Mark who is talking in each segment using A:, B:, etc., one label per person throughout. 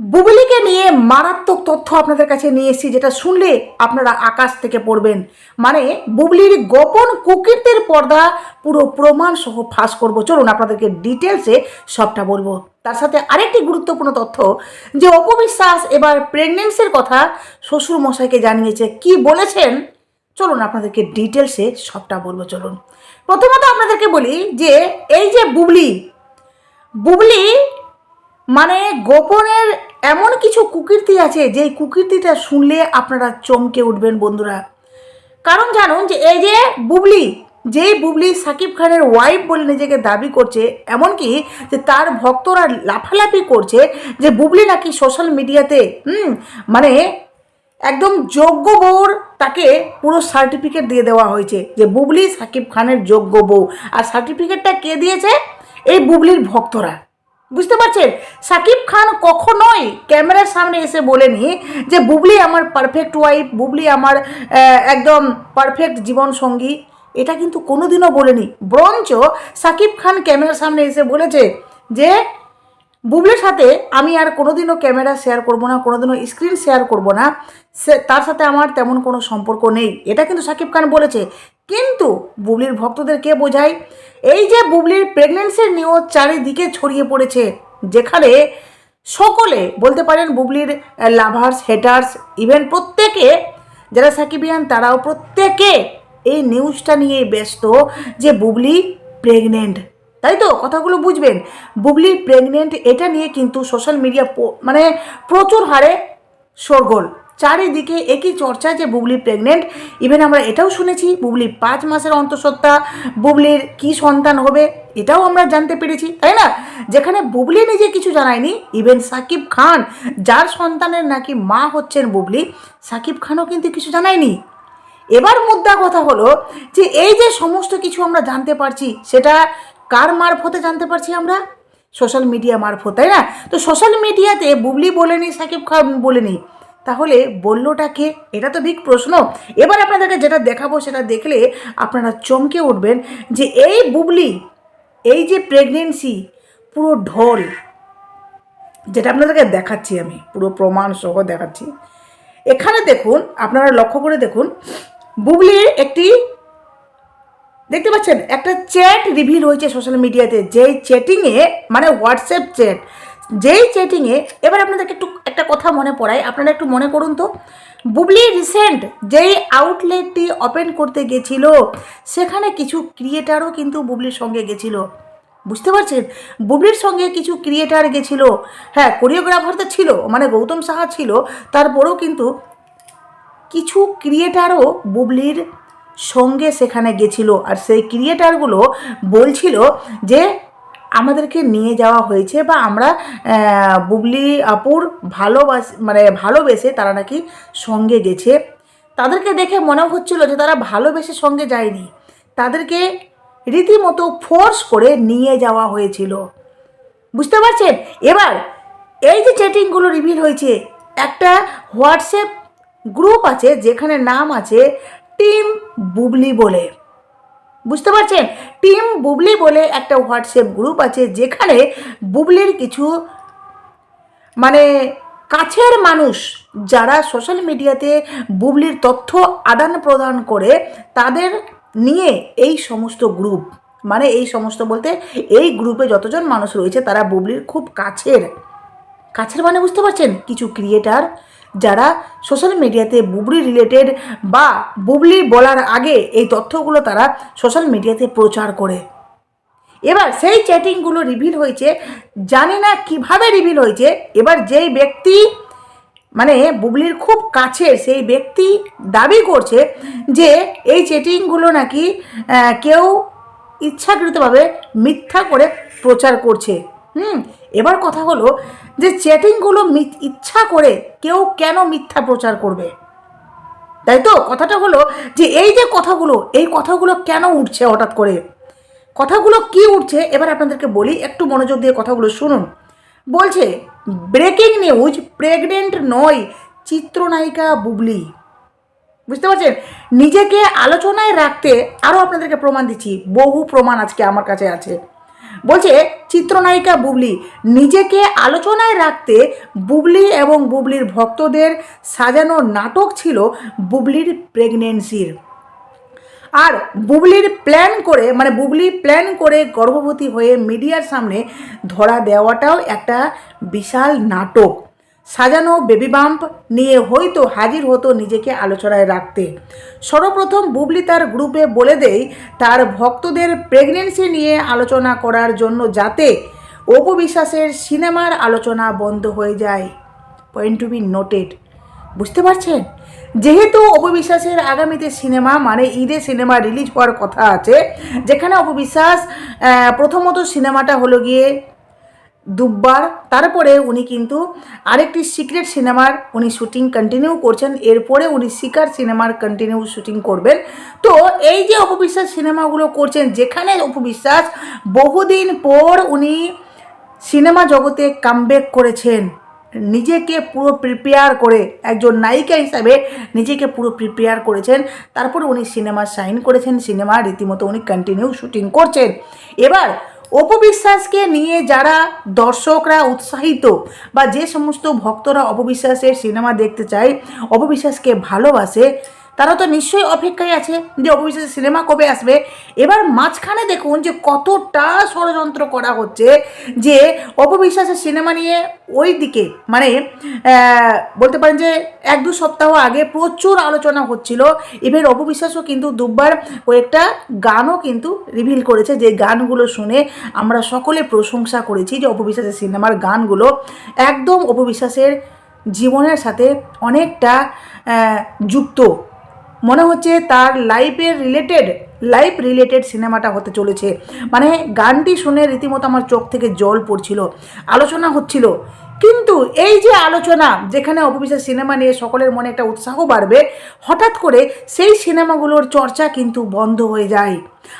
A: বুবলিকে নিয়ে মারাত্মক তথ্য আপনাদের কাছে নিয়ে এসেছি, যেটা শুনলে আপনারা আকাশ থেকে পড়বেন। মানে বুবলির গোপন কুকীর্তির পর্দা পুরো প্রমাণ সহ ফাঁস করব। চলুন আপনাদেরকে ডিটেলসে সবটা বলব। তার সাথে আরেকটি গুরুত্বপূর্ণ তথ্য, যে অপবিশ্বাস এবার প্রেগনেন্সির কথা শ্বশুর মশাইকে জানিয়েছে। কি বলেছেন? চলুন আপনাদেরকে ডিটেলসে সবটা বলব, চলুন। প্রথমত আপনাদেরকে বলি যে, এই যে বুবলি বুবলি মানে গোপনের এমন কিছু কুকীর্তি আছে, যেই কুকীর্তিটা শুনলে আপনারা চমকে উঠবেন বন্ধুরা। কারণ জানুন যে এই যে বুবলি, যেই বুবলি সাকিব খানের ওয়াইফ বলে নিজেকে দাবি করছে, এমনকি যে তার ভক্তরা লাফালাফি করছে যে বুবলি নাকি সোশ্যাল মিডিয়াতে হুম মানে একদম যোগ্য বউর তাকে পুরো সার্টিফিকেট দিয়ে দেওয়া হয়েছে যে বুবলি সাকিব খানের যোগ্য বউ। আর সার্টিফিকেটটা কে দিয়েছে? এই বুবলির ভক্তরা। বুঝতে পারছেন? সাকিব খান কখনোই ক্যামেরার সামনে এসে বলেনি যে বুবলি আমার পারফেক্ট ওয়াইফ বুবলি আমার একদম পারফেক্ট জীবন সঙ্গী এটা কিন্তু কোনোদিনও বলেনি। বরঞ্চ সাকিব খান ক্যামেরার সামনে এসে বলেছে যে বুবলির সাথে আমি আর কোনোদিনও ক্যামেরা শেয়ার করব না, কোনোদিনও স্ক্রিন শেয়ার করব না। সে, তার সাথে আমার তেমন কোনো সম্পর্ক নেই। এটা কিন্তু সাকিব খান বলেছে। কিন্তু বুবলির ভক্তদের কে বোঝায়? এই যে বুবলির প্রেগনেন্সির নিউজ চারিদিকে ছড়িয়ে পড়েছে, যেখানে সকলে বলতে পারেন বুবলির লাভার্স হেটার্স ইভেন প্রত্যেকে, যারা সাকিবিয়ান, তারাও প্রত্যেকে এই নিউজটা নিয়ে ব্যস্ত যে বুবলি প্রেগনেন্ট তাই তো? কথাগুলো বুঝবেন। বুবলি প্রেগনেন্ট এটা নিয়ে কিন্তু সোশ্যাল মিডিয়া মানে প্রচুর হারে শোরগোল। চারিদিকে একই চর্চা যে বুবলি প্রেগনেন্ট ইভেন আমরা এটাও শুনেছি, বুবলি পাঁচ মাসের অন্তঃসত্ত্বা বুবলির কি সন্তান হবে এটাও আমরা জানতে পেরেছি, তাই না? যেখানে বুবলি নিজে কিছু জানায়নি ইভেন সাকিব খান, যার সন্তানের নাকি মা হচ্ছেন বুবলি, সাকিব খানও কিন্তু কিছু জানায়নি। এবার মুদ্রা কথা হলো যে এই যে সমস্ত কিছু আমরা জানতে পারছি, সেটা কার মারফতে জানতে পারছি আমরা? সোশ্যাল মিডিয়া মারফত, তাই না? তো সোশ্যাল মিডিয়াতে বুবলি বলেনি, সাকিব খান বলেনি। তাহলে বললোটা কে? এটা তো বিগ প্রশ্ন। এবার আপনাদেরকে যেটা দেখাবো সেটা দেখলে আপনারা চমকে উঠবেন যে এই বুবলি, এই যে প্রেগনেন্সি পুরো ঢোল। যেটা আপনাদেরকে দেখাচ্ছি আমি, পুরো প্রমাণ সহ দেখাচ্ছি। এখানে দেখুন, আপনারা লক্ষ্য করে দেখুন, বুবলির একটি দেখতে পাচ্ছেন? একটা চ্যাট রিভিল হয়েছে সোশ্যাল মিডিয়াতে যেই চ্যাটিংয়ে মানে হোয়াটসঅ্যাপ চ্যাট যেই চ্যাটিংয়ে এবার আপনাদেরকে একটু, একটা কথা মনে পড়ায়। আপনারা একটু মনে করুন তো। বুবলি রিসেন্ট যেই আউটলেটটি ওপেন করতে গেছিল, সেখানে কিছু ক্রিয়েটারও কিন্তু বুবলির সঙ্গে গেছিল। বুঝতে পারছেন? বুবলির সঙ্গে কিছু ক্রিয়েটার গেছিল। হ্যাঁ কোরিওগ্রাফার তো ছিল মানে গৌতম সাহা ছিল। তারপরেও কিন্তু কিছু ক্রিয়েটারও বুবলির সঙ্গে সেখানে গেছিল। আর সেই ক্রিয়েটারগুলো বলছিল যে আমাদেরকে নিয়ে যাওয়া হয়েছে বা আমরা বুবলি আপুর ভালোবাস মানে ভালোবেসে তারা নাকি সঙ্গে গেছে। তাদেরকে দেখে মনে হচ্ছিল যে তারা ভালোবেসে সঙ্গে যায়নি। তাদেরকে রীতিমতো ফোর্স করে নিয়ে যাওয়া হয়েছিল। বুঝতে পারছেন? এবার এই যে চ্যাটিংগুলো রিভিল হয়েছে, একটা হোয়াটসঅ্যাপ গ্রুপ আছে যেখানে নাম আছে টিম বুবলি বলে। বুঝতে পারছেন? টিম বুবলি বলে একটা হোয়াটসঅ্যাপ গ্রুপ আছে যেখানে বুবলির কিছু মানে কাছের মানুষ যারা সোশ্যাল মিডিয়াতে বুবলির তথ্য আদান প্রদান করে তাদের নিয়ে এই সমস্ত গ্রুপ মানে এই সমস্ত বলতে এই গ্রুপে যতজন মানুষ রয়েছে তারা বুবলির খুব কাছের। কাছের মানে বুঝতে পারছেন? কিছু ক্রিয়েটার যারা সোশ্যাল মিডিয়াতে বুবলি রিলেটেড বা বুবলি বলার আগে এই তথ্যগুলো তারা সোশ্যাল মিডিয়াতে প্রচার করে। এবার সেই চ্যাটিংগুলো রিভিল হয়েছে, জানি না কীভাবে রিভিল হয়েছে, এবার যেই ব্যক্তি মানে বুবলির খুব কাছের সেই ব্যক্তি দাবি করছে যে এই চ্যাটিংগুলো নাকি কেউ ইচ্ছাকৃতভাবে মিথ্যা করে প্রচার করছে। হুম এবার কথা হলো যে চ্যাটিংগুলো ইচ্ছা করে কেউ কেন মিথ্যা প্রচার করবে? তাই তো? কথাটা হলো যে এই যে কথাগুলো, এই কথাগুলো কেন উঠছে হঠাৎ করে? কথাগুলো কি উঠছে? এবার আপনাদেরকে বলি, একটু মনোযোগ দিয়ে কথাগুলো শুনুন। বলছে ব্রেকিং নিউজ প্রেগনেন্ট নয়, চিত্রনায়িকা বুবলি। বুঝতে পারছেন? নিজেকে আলোচনায় রাখতে আরও আপনাদেরকে প্রমাণ দিচ্ছি। বহু প্রমাণ আজকে আমার কাছে আছে। বলছে, চিত্রনায়িকা বুবলি, নিজেকে আলোচনায় রাখতে বুবলি এবং বুবলির ভক্তদের সাজানো নাটক ছিল বুবলির প্রেগনেন্সির। আর বুবলির প্ল্যান করে মানে বুবলি প্ল্যান করে গর্ভবতী হয়ে মিডিয়ার সামনে ধরা দেওয়াটাও একটা বিশাল নাটক। সাজানো বেবি বাম্প নিয়ে হয়তো হাজির হতো নিজেকে আলোচনায় রাখতে। সর্বপ্রথম বুবলি তার গ্রুপে বলে দেয়, তার ভক্তদের প্রেগনেন্সি নিয়ে আলোচনা করার জন্য যাতে অপবিশ্বাসের সিনেমার আলোচনা বন্ধ হয়ে যায়। পয়েন্ট টু বি নোটেড বুঝতে পারছেন? যেহেতু অপবিশ্বাসের আগামীতে সিনেমা মানে ঈদে সিনেমা রিলিজ হওয়ার কথা আছে, যেখানে অপবিশ্বাস প্রথমত সিনেমাটা হলো গিয়ে দুব্বার তারপরে উনি কিন্তু আরেকটি সিক্রেট সিনেমার উনি শুটিং কন্টিনিউ করছেন। এরপরে উনি শিকার সিনেমার কন্টিনিউ শুটিং করবেন। তো এই যে অপবিশ্বাস সিনেমাগুলো করছেন, যেখানে অপবিশ্বাস বহুদিন পর উনি সিনেমা জগতে কামব্যাক করেছেন। নিজেকে পুরো প্রিপেয়ার করে, একজন নায়িকা হিসাবে নিজেকে পুরো প্রিপেয়ার করেছেন। তারপর উনি সিনেমা সাইন করেছেন সিনেমা রীতিমতো উনি কন্টিনিউ শুটিং করছেন। এবার অপবিশ্বাসকে নিয়ে যারা দর্শকরা উৎসাহিত বা যে সমস্ত ভক্তরা অপবিশ্বাসের সিনেমা দেখতে চায়, অপবিশ্বাসকে ভালোবাসে তারা তো নিশ্চয়ই অপেক্ষায় আছে যে অপবিশ্বাসের সিনেমা কবে আসবে। এবার মাঝখানে দেখুন যে কতটা ষড়যন্ত্র করা হচ্ছে যে অপবিশ্বাসের সিনেমা নিয়ে ওই দিকে মানে বলতে পারেন যে এক দু সপ্তাহ আগে প্রচুর আলোচনা হচ্ছিল। ইভেন অপবিশ্বাসও কিন্তু দুবার কয়েকটা গানও কিন্তু রিভিল করেছে যে গানগুলো শুনে আমরা সকলে প্রশংসা করেছি যে অপবিশ্বাসের সিনেমার গানগুলো একদম অপবিশ্বাসের জীবনের সাথে অনেকটা যুক্ত। মনে হচ্ছে তার লাইফের রিলেটেড লাইফ রিলেটেড সিনেমাটা হতে চলেছে। মানে গানটি শুনে রীতিমতো আমার চোখ থেকে জল পড়ছিল, আলোচনা হচ্ছিল। কিন্তু এই যে আলোচনা, যেখানে অপবিশ্বাস সিনেমা নিয়ে সকলের মনে একটা উৎসাহ বাড়বে, হঠাৎ করে সেই সিনেমাগুলোর চর্চা কিন্তু বন্ধ হয়ে যায়।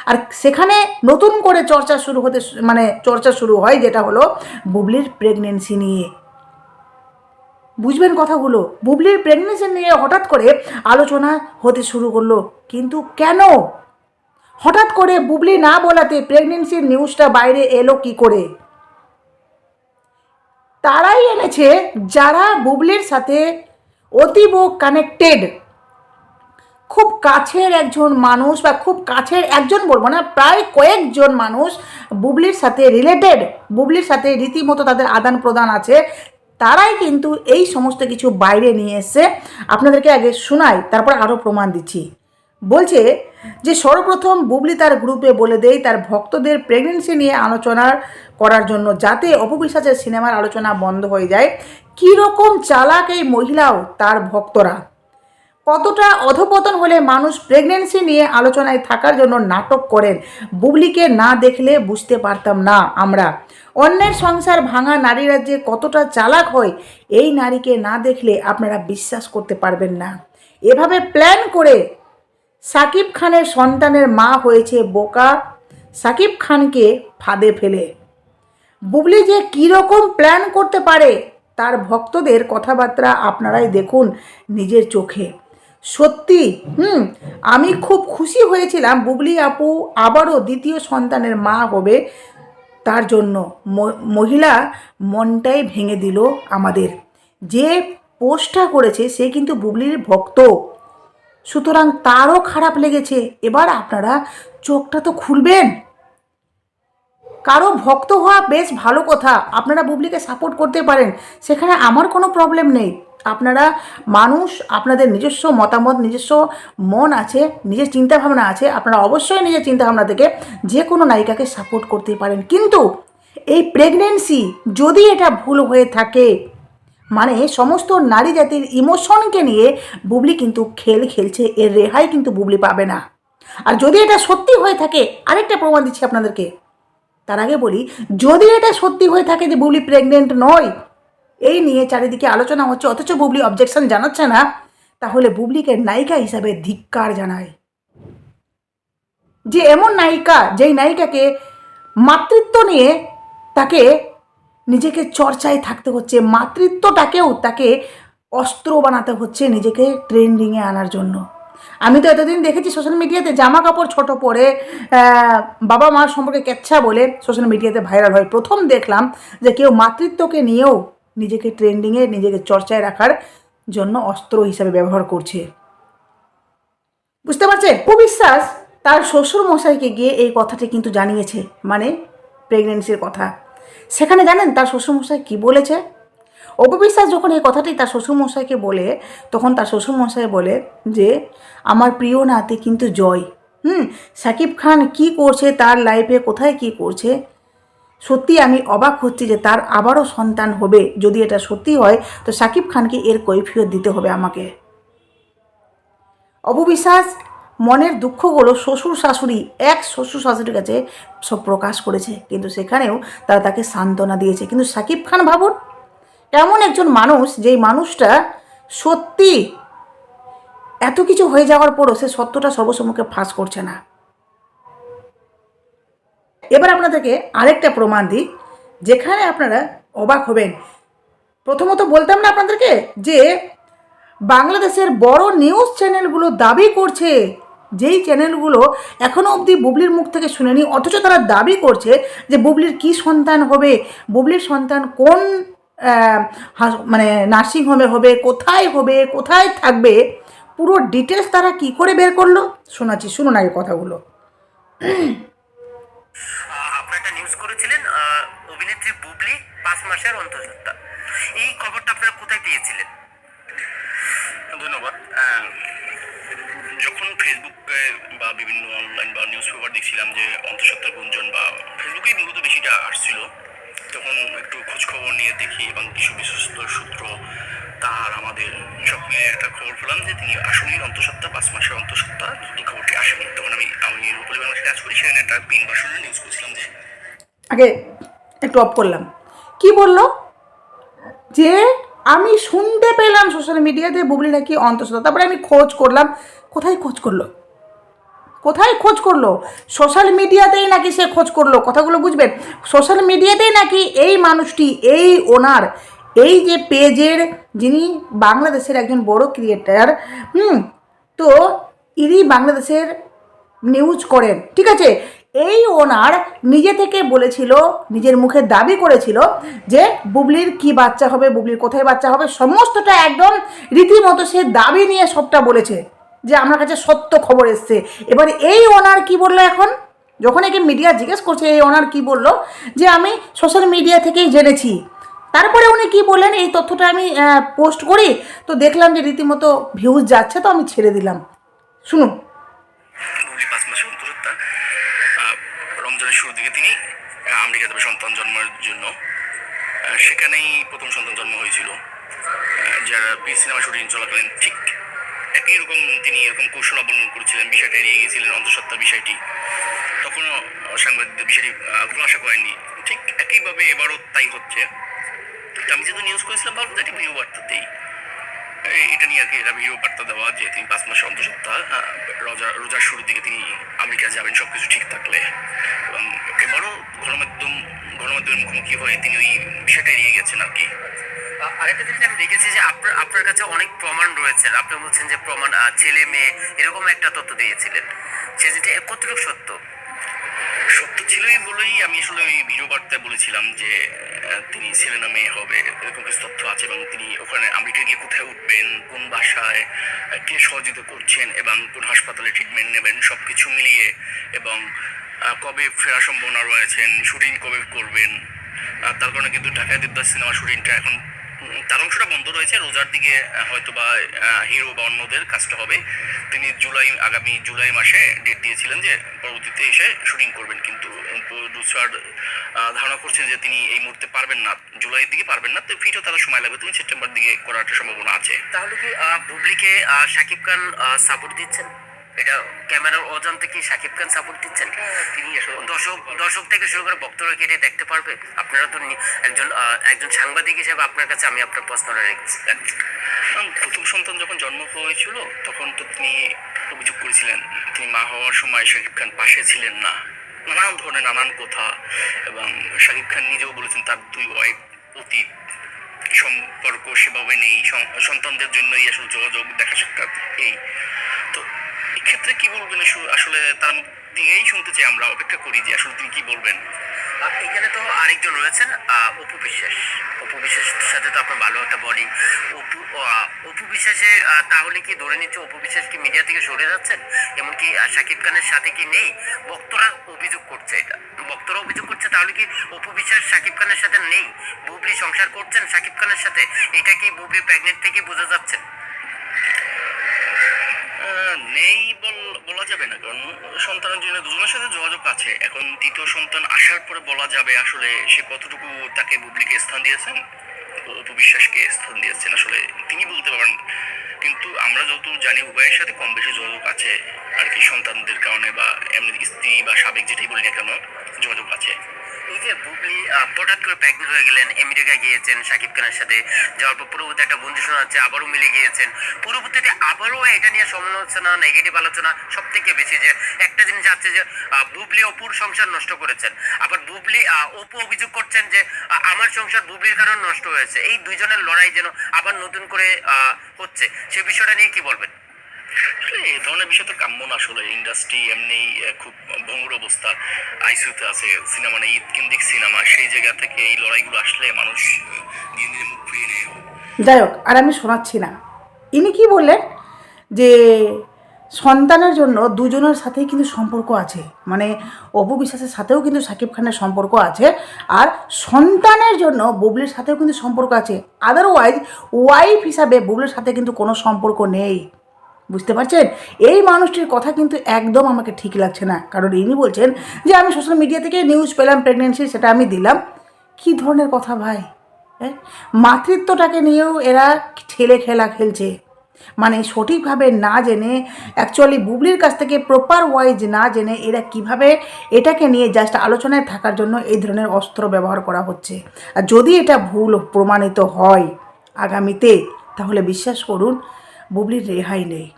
A: আর সেখানে নতুন করে চর্চা শুরু হতে মানে চর্চা শুরু হয়, যেটা হলো বুবলির প্রেগনেন্সি নিয়ে। বুঝবেন কথাগুলো। বুবলির প্রেগনেন্সি নিয়ে হঠাৎ করে আলোচনা হতে শুরু করল। কিন্তু কেন? হঠাৎ করে বুবলি না বলাতে প্রেগনেন্সির নিউজটা বাইরে এলো কি করে? তারাই এনেছে যারা বুবলির সাথে অতীব কানেক্টেড খুব কাছের একজন মানুষ বা খুব কাছের একজন বলব না, প্রায় কয়েকজন মানুষ বুবলির সাথে রিলেটেড বুবলির সাথে রীতিমতো তাদের আদান প্রদান আছে। তারাই কিন্তু এই সমস্ত কিছু বাইরে নিয়ে এসে আপনাদেরকে আগে শোনাই, তারপর আরও প্রমাণ দিচ্ছি। বলছে যে সর্বপ্রথম বুবলি তার গ্রুপে বলে দেয় তার ভক্তদের প্রেগনেন্সি নিয়ে আলোচনা করার জন্য যাতে অপবিশ্বাসের সিনেমার আলোচনা বন্ধ হয়ে যায়। কীরকম চালাক এই মহিলাও তার ভক্তরা। কতটা অধপতন হলে মানুষ প্রেগনেন্সি নিয়ে আলোচনায় থাকার জন্য নাটক করেন? বুবলিকে না দেখলে বুঝতে পারতাম না আমরা। অন্যের সংসার ভাঙা নারীরা যে কতটা চালাক হয়, এই নারীকে না দেখলে আপনারা বিশ্বাস করতে পারবেন না। এভাবে প্ল্যান করে সাকিব খানের সন্তানের মা হয়েছে বোকা, সাকিব খানকে ফাঁদে ফেলে। বুবলি যে কীরকম প্ল্যান করতে পারে, তার ভক্তদের কথাবার্তা আপনারাই দেখুন নিজের চোখে। সত্যি? হুম, আমি খুব খুশি হয়েছিলাম। বুবলি আপু আবারও দ্বিতীয় সন্তানের মা হবে। তার জন্য মহিলা মনটাই ভেঙে দিল আমাদের। যে পোস্টটা করেছে, সে কিন্তু বুবলির ভক্ত। সুতরাং তারও খারাপ লেগেছে। এবার আপনারা চোখটা তো খুলবেন। কারও ভক্ত হওয়া বেশ ভালো কথা। আপনারা বুবলিকে সাপোর্ট করতে পারেন। সেখানে আমার কোনো প্রবলেম নেই। আপনারা মানুষ, আপনাদের নিজস্ব মতামত, নিজস্ব মন আছে, নিজের চিন্তাভাবনা আছে, আপনারা অবশ্যই নিজের চিন্তাভাবনা থেকে যে কোনো নায়িকাকে সাপোর্ট করতে পারেন। কিন্তু এই প্রেগনেন্সি যদি এটা ভুল হয়ে থাকে মানে সমস্ত নারী জাতির ইমোশনকে নিয়ে বুবলি কিন্তু খেল খেলছে, এর রেহাই কিন্তু বুবলি পাবে না। আর যদি এটা সত্যি হয়ে থাকে, আরেকটা প্রমাণ দিচ্ছি আপনাদেরকে। তার আগে বলি, যদি এটা সত্যি হয়ে থাকে যে বুবলি প্রেগনেন্ট নয় এই নিয়ে চারিদিকে আলোচনা হচ্ছে, অথচ বুবলি অবজেকশন জানাচ্ছে না। তাহলে বুবলিকে নায়িকা হিসাবে ধিক্কার জানায়। যে এমন নায়িকা, যেই নায়িকাকে মাতৃত্ব নিয়ে তাকে নিজেকে চর্চায় থাকতে হচ্ছে, মাতৃত্বটাকেও তাকে অস্ত্র বানাতে হচ্ছে নিজেকে ট্রেন্ডিংয়ে আনার জন্য। আমি তো এতদিন দেখেছি সোশ্যাল মিডিয়াতে জামা কাপড় ছোট পরে বাবা মার সম্পর্কে কেচ্ছা বলে সোশ্যাল মিডিয়াতে ভাইরাল হয়। প্রথম দেখলাম যে কেউ মাতৃত্বকে নিয়েও নিজেকে ট্রেন্ডিংয়ে, নিজেকে চর্চায় রাখার জন্য অস্ত্র হিসাবে ব্যবহার করছে। বুঝতে পারছেন? উপবিশ্বাস তার শ্বশুর মশাইকে গিয়ে এই কথাটি কিন্তু জানিয়েছে মানে প্রেগনেন্সির কথা। সেখানে জানেন তার শ্বশুরমশাই কী বলেছে? অপবিশ্বাস যখন এই কথাটি তার শ্বশুরমশাইকে বলে, তখন তার শ্বশুরমশাই বলে যে, আমার প্রিয় নাতি কিন্তু জয়। হুম? সাকিব খান কি করছে, তার লাইফে কোথায় কি করছে? সত্যি আমি অবাক হচ্ছি যে তার আবারও সন্তান হবে। যদি এটা সত্যি হয়, তো সাকিব খানকে এর কৈফিয়ত দিতে হবে আমাকে। অপবিশ্বাস মনের দুঃখগুলো শ্বশুর শাশুড়ি, এক শ্বশুর শাশুড়ির কাছে সব প্রকাশ করেছে। কিন্তু সেখানেও তারা তাকে সান্ত্বনা দিয়েছে। কিন্তু সাকিব খান ভাবুন, এমন একজন মানুষ, যেই মানুষটা সত্যি এত কিছু হয়ে যাওয়ার পরও সে সত্যটা সর্বসম্মুখে ফাঁস করছে না। এবার আপনাদেরকে আরেকটা প্রমাণ দিই, যেখানে আপনারা অবাক হবেন। প্রথমত বলতাম না আপনাদেরকে যে বাংলাদেশের বড় নিউজ চ্যানেলগুলো দাবি করছে, যেই চ্যানেলগুলো এখনও অবধি বুবলির মুখ থেকে শুনেনি, অথচ তারা দাবি করছে যে বুবলির কি সন্তান হবে, বুবলির সন্তান কোন মানে নার্সিংহোমে হবে, কোথায় হবে, কোথায় থাকবে, পুরো ডিটেলস তারা কি করে বের করল? শোনাচ্ছি, শুনুন আগে কথাগুলো।
B: অভিনেত্রী বুবলি পাঁচ মাসের অন্তঃসত্ত্বা এই খবরটা আপনারা কোথায় পেয়েছিলেন?
C: ধন্যবাদ। যখন ফেসবুকে বা বিভিন্ন অনলাইন বা নিউজ পেপার দেখছিলাম যে অন্তঃসত্ত্বার গুঞ্জন বা ফেসবুকেই মূলত বেশিটা আসছিল তখন একটু খোঁজ খবর নিয়ে দেখি এবং কিছু বিশ্বস্ত সূত্র তার আমাদের সব মিলিয়ে একটা খবর পেলাম যে তিনি আসলেই অন্তঃসত্ত্বা পাঁচ মাসের অন্তঃসত্ত্বা এই খবরটি আসেনি। তখন আমি আমি রূপলী বাংলাদেশে কাজ করি সেখানে একটা পিন বাসনের নিউজ করছিলাম যে
A: আগে একটু অফ করলাম। কি বলল? যে আমি শুনতে পেলাম সোশ্যাল মিডিয়াতে বুবলি নাকি অন্তঃসত্ত্বা। তারপরে আমি খোঁজ করলাম। কোথায় খোঁজ করল? কোথায় খোঁজ করল? সোশ্যাল মিডিয়াতেই নাকি সে খোঁজ করল? কথাগুলো বুঝবেন সোশ্যাল মিডিয়াতেই নাকি এই মানুষটি, এই ওনার এই যে পেজের যিনি বাংলাদেশের একজন বড় ক্রিয়েটার হুম, তো ইনি বাংলাদেশের নিউজ করেন। ঠিক আছে? এই ওনার নিজে থেকে বলেছিল, নিজের মুখে দাবি করেছিল যে বুবলির কি বাচ্চা হবে, বুবলির কোথায় বাচ্চা হবে, সমস্তটা একদম রীতিমতো সে দাবি নিয়ে সবটা বলেছে যে আমার কাছে সত্য খবর এসছে। এবার এই ওনার কি বলল এখন? যখন একে মিডিয়া জিজ্ঞেস করছে, এই ওনার কি বলল? যে আমি সোশ্যাল মিডিয়া থেকেই জেনেছি। তারপরে উনি কি বললেন? এই তথ্যটা আমি পোস্ট করি, তো দেখলাম যে রীতিমতো ভিউজ যাচ্ছে, তো আমি ছেড়ে দিলাম। শুনুন
C: শুরুর দিকে তিনি আমেরিকা যাবে সন্তান জন্মের জন্য সেখানেই প্রথম সন্তান জন্ম হয়েছিল যারা সিনেমা শুটিং চলাকালীন ঠিক একই রকম তিনি এরকম কৌশল অবলম্বন করেছিলেন, বিষয়টা এড়িয়ে গিয়েছিলেন অন্তঃসত্ত্বার বিষয়টি। তখনও সাংবাদিকদের বিষয়টি খোলাসা করেননি। ঠিক একইভাবে এবারও তাই হচ্ছে। আমি যেহেতু নিউজ করেছিলাম যে এটি ভিডিও বার্তাতেই এটা নিয়ে আর কি এটা ভিডিও বার্তা দেওয়া যে তিনি পাঁচ মাসে অন্তঃসত্ত্বা রোজা, রোজার শুরুর দিকে তিনি আমেরিকা যাবেন সব কিছু ঠিক থাকলে। এবং এবারও গণমাধ্যম, গণমাধ্যমের মুখোমুখি হয়ে তিনি ওই বিষয়টা এড়িয়ে গেছেন আর কি।
B: আরেকটা জিনিস আমি দেখেছি যে আপনার আপনার কাছে অনেক প্রমাণ রয়েছে। আপনি বলছেন যে প্রমাণ ছেলে, মেয়ে, এরকম একটা তথ্য দিয়েছিলেন। সে যেটা কতটুকু সত্য।
C: ছিলই বলেই আমি আসলে ওই ভিডিও বার্তায় বলেছিলাম যে তিনি ছেলে না মেয়ে হবে, এরকম কিছু তথ্য আছে এবং তিনি ওখানে আমেরিকা গিয়ে কোথায় উঠবেন, কোন বাসায় কে সহযোগিতা করছেন এবং কোন হাসপাতালে ট্রিটমেন্ট নেবেন সব কিছু মিলিয়ে এবং কবে ফেরার সম্ভাবনা রয়েছেন শুটিং কবে করবেন তার কারণে কিন্তু ঢাকায় দেবদাস সিনেমা শুটিংটা এখন তার অংশটা বন্ধ রয়েছে। রোজার দিকে হয়তো বা হিরো বা অন্যদের কাজটা হবে। তিনি জুলাই আগামী জুলাই মাসে ডেট দিয়েছিলেন যে পরবর্তীতে এসে শুটিং করবেন। কিন্তু প্রডিউসার ধারণা করছেন যে তিনি এই মুহূর্তে পারবেন না। জুলাইয়ের দিকে পারবেন না তো ফিটও তারা সময় লাগবে। তিনি সেপ্টেম্বর দিকে করার একটা সম্ভাবনা আছে।
B: তাহলে কি আহ, শাকিব খান সাপোর্ট দিচ্ছেন? এটা ক্যামেরার অজান্তে কি শাকিব খান সাপোর্ট দিচ্ছেন। তিনি দর্শক দর্শক থেকে শুরু করে ভক্তরা কি এটা দেখতে পারবে। আপনারা তো একজন একজন সাংবাদিক হিসেবে আপনার কাছে আমি আপনার প্রশ্নটা রেখেছি।
C: প্রথম সন্তান যখন জন্ম হয়েছিল, তখন তো তিনি অভিযোগ করেছিলেন, তিনি মা হওয়ার সময় শাকিব খান পাশে ছিলেন না। নানান ধরনের নানান কথা, এবং শাকিব খান নিজেও বলেছেন তার দুই ওয়াইফ অতীত সম্পর্ক সেভাবে নেই, সন্তানদের জন্যই আসলে যোগাযোগ দেখা সাক্ষাৎ এই তো এক্ষেত্রে কি বলবেন? আসলে- তার থেকেই শুনতে চাই আমরা, অপেক্ষা করি যে আসলে তিনি কি বলবেন।
B: এখানে তো আরেকজন রয়েছেন অপু বিশ্বাস। অপু বিশ্বাসের সাথে তো আপনার ভালো একটা বডি অপু অপু বিশ্বাসে তাহলে কি ধরে নিচ্ছে অপু বিশ্বাস কি মিডিয়া থেকে সরে যাচ্ছেন? এমনকি শাকিব খানের সাথে কি নেই? বক্তরা অভিযোগ করছে এটা। বক্তরা অভিযোগ করছে, তাহলে কি অপু বিশ্বাস শাকিব খানের সাথে নেই? বুবলি সংসার করছেন শাকিব খানের সাথে? এটা কি বুবলি প্রেগনেন্ট থেকে বোঝা যাচ্ছে?
C: নেই বল- যাবে না। কারণ সন্তানের জন্য দুজনের সাথে যোগাযোগ আছে। এখন তৃতীয় সন্তান আসার পরে বলা যাবে আসলে সে কতটুকু তাকে বুবলিকে স্থান দিয়েছেন উপবিশ্বাসকে স্থান দিয়েছেন। আসলে তিনি বলতে পারবেন কিন্তু আমরা যত জানি, উভয়ের সাথে কম বেশি যোগাযোগ আছে। আর কি সন্তানদের কারণে বা এমনি স্ত্রী বা সাবেক যেটাই বলি না কেন, যোগাযোগ আছে।
B: এই যে বুবলি হঠাৎ করে প্রেগনেন্ট হয়ে গেলেন আমেরিকা গিয়েছেন শাকিব খানের সাথে। যাওয়ার পর পরবর্তী একটা বন্ধু শোনা যাচ্ছে, আবারও মিলে গিয়েছেন। পরবর্তীতে আবারও এটা নিয়ে সমালোচনা নেগেটিভ আলোচনা সব থেকে বেশি যে একটা জিনিস আছে যে বুবলি অপুর সংসার নষ্ট করেছেন। আবার বুবলি অপু অভিযোগ করছেন যে আমার সংসার বুবলির কারণে নষ্ট হয়েছে। এই দুইজনের লড়াই যেন আবার নতুন করে হচ্ছে। সে বিষয়টা নিয়ে কি বলবেন?
C: এই ধরনের বিষয় তো কাম্য না আসলে। ইন্ডাস্ট্রি এমনি খুব ভঙ্গুর অবস্থা। আইসিউতে আছে সিনেমা মানে ঈদ কেন্দ্রিক সিনেমা। সেই জায়গা থেকে এই লড়াইগুলো আসলে মানুষ দিন দিন মুখ ফিরিয়ে নেয়।
A: যাই হোক, আর আমি শোনাচ্ছি না। ইনি কি বললেন? যে সন্তানের জন্য দুজনের সাথেই কিন্তু সম্পর্ক আছে। মানে অপু বিশ্বাসের সাথেও কিন্তু সাকিব খানের সম্পর্ক আছে। আর সন্তানের জন্য বুবলির সাথেও কিন্তু সম্পর্ক আছে। আদারওয়াইজ ওয়াইফ হিসাবে বুবলির সাথে কিন্তু কোনো সম্পর্ক নেই। বুঝতে পারছেন? এই মানুষটির কথা কিন্তু একদম আমাকে ঠিক লাগছে না। কারণ ইনি বলছেন যে, আমি সোশ্যাল মিডিয়া থেকে নিউজ পেলাম প্রেগনেন্সি সেটা আমি দিলাম। কী ধরনের কথা ভাই? হ্যাঁ? মাতৃত্বটাকে নিয়েও এরা ঠেলে খেলা খেলছে। মানে সঠিকভাবে না জেনে অ্যাকচুয়ালি বুবলির কাছ থেকে প্রপার ওয়াইজ না জেনে এরা কীভাবে এটাকে নিয়ে জাস্ট আলোচনায় থাকার জন্য এই ধরনের অস্ত্র ব্যবহার করা হচ্ছে। আর যদি এটা ভুল প্রমাণিত হয় আগামীতে, তাহলে বিশ্বাস করুন, বুবলির রেহাই নেই।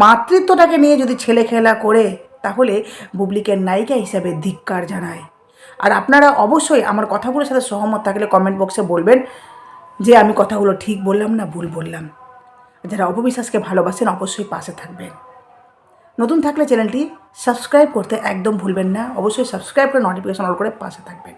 A: মাতৃত্বটাকে নিয়ে যদি ছেলে খেলা করে, তাহলে বুবলিকে নায়িকা হিসাবে ধিক্কার জানায়। আর আপনারা অবশ্যই আমার কথাগুলোর সাথে সহমত থাকলে কমেন্ট বক্সে বলবেন যে আমি কথাগুলো ঠিক বললাম না ভুল বললাম। যারা অপবিশ্বাসকে ভালোবাসেন, অবশ্যই পাশে থাকবেন। নতুন থাকলে চ্যানেলটি সাবস্ক্রাইব করতে একদম ভুলবেন না। অবশ্যই সাবস্ক্রাইব করে নোটিফিকেশন অল করে পাশে থাকবেন।